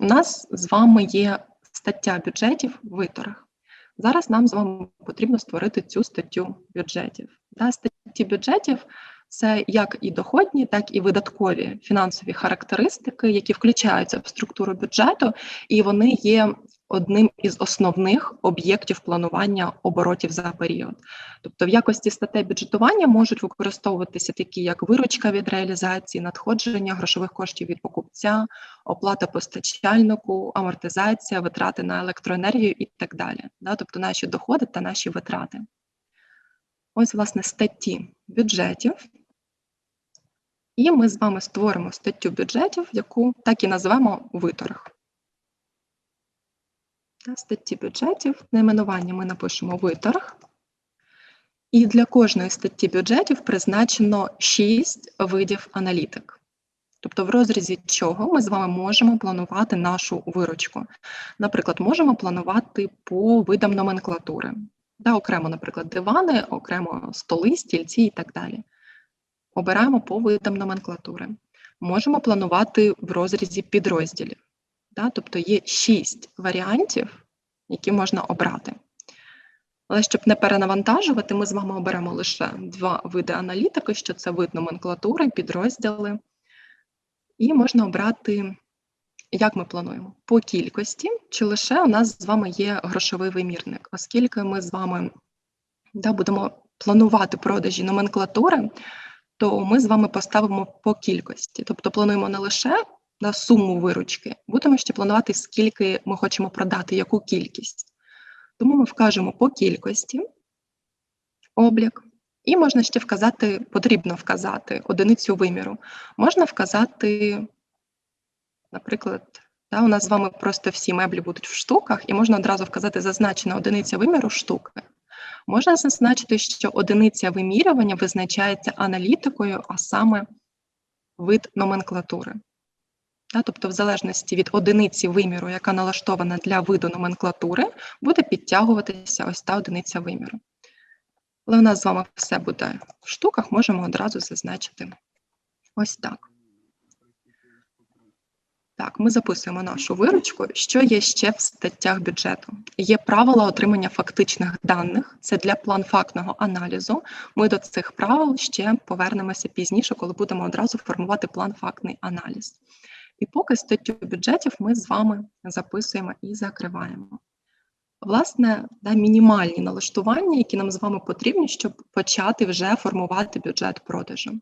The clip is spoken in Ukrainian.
У нас з вами є стаття бюджетів в виторах. Зараз нам з вами потрібно створити цю статтю бюджетів. Да, статті бюджетів це як і доходні, так і видаткові фінансові характеристики, які включаються в структуру бюджету, і вони є одним із основних об'єктів планування оборотів за період. Тобто, в якості статей бюджетування можуть використовуватися такі, як виручка від реалізації, надходження грошових коштів від покупця, оплата постачальнику, амортизація, витрати на електроенергію і так далі. Да? Тобто наші доходи та наші витрати. Ось, власне, статті бюджетів. І ми з вами створимо статтю бюджетів, яку так і назвемо виторг. Та статті бюджетів, найменування ми напишемо виторг. І для кожної статті бюджетів призначено 6 видів аналітик. Тобто, в розрізі чого ми з вами можемо планувати нашу виручку. Наприклад, можемо планувати по видам номенклатури. Да, окремо, наприклад, дивани, окремо столи, стільці і так далі. Обираємо по видам номенклатури. Можемо планувати в розрізі підрозділів. Да, тобто є 6 варіантів, які можна обрати. Але щоб не перенавантажувати, ми з вами оберемо лише два види аналітики, що це вид номенклатури, підрозділи. І можна обрати, як ми плануємо, по кількості, чи лише у нас з вами є грошовий вимірник, оскільки ми з вами да, будемо планувати продажі номенклатури, то ми з вами поставимо по кількості. Тобто плануємо не лише на суму виручки, будемо ще планувати, скільки ми хочемо продати, яку кількість. Тому ми вкажемо по кількості облік. І можна ще вказати, потрібно вказати одиницю виміру. Можна вказати, наприклад, да, у нас з вами просто всі меблі будуть в штуках, і можна одразу вказати зазначена одиниця виміру штуки. Можна зазначити, що одиниця вимірювання визначається аналітикою, а саме вид номенклатури. Тобто, в залежності від одиниці виміру, яка налаштована для виду номенклатури, буде підтягуватися ось та одиниця виміру. Але у нас з вами все буде в штуках, можемо одразу зазначити ось так. Так, ми записуємо нашу виручку. Що є ще в статтях бюджету? Є правила отримання фактичних даних. Це для план-фактного аналізу. Ми до цих правил ще повернемося пізніше, коли будемо одразу формувати план-фактний аналіз. І поки статтю бюджетів ми з вами записуємо і закриваємо. Власне, да, мінімальні налаштування, які нам з вами потрібні, щоб почати вже формувати бюджет продажу.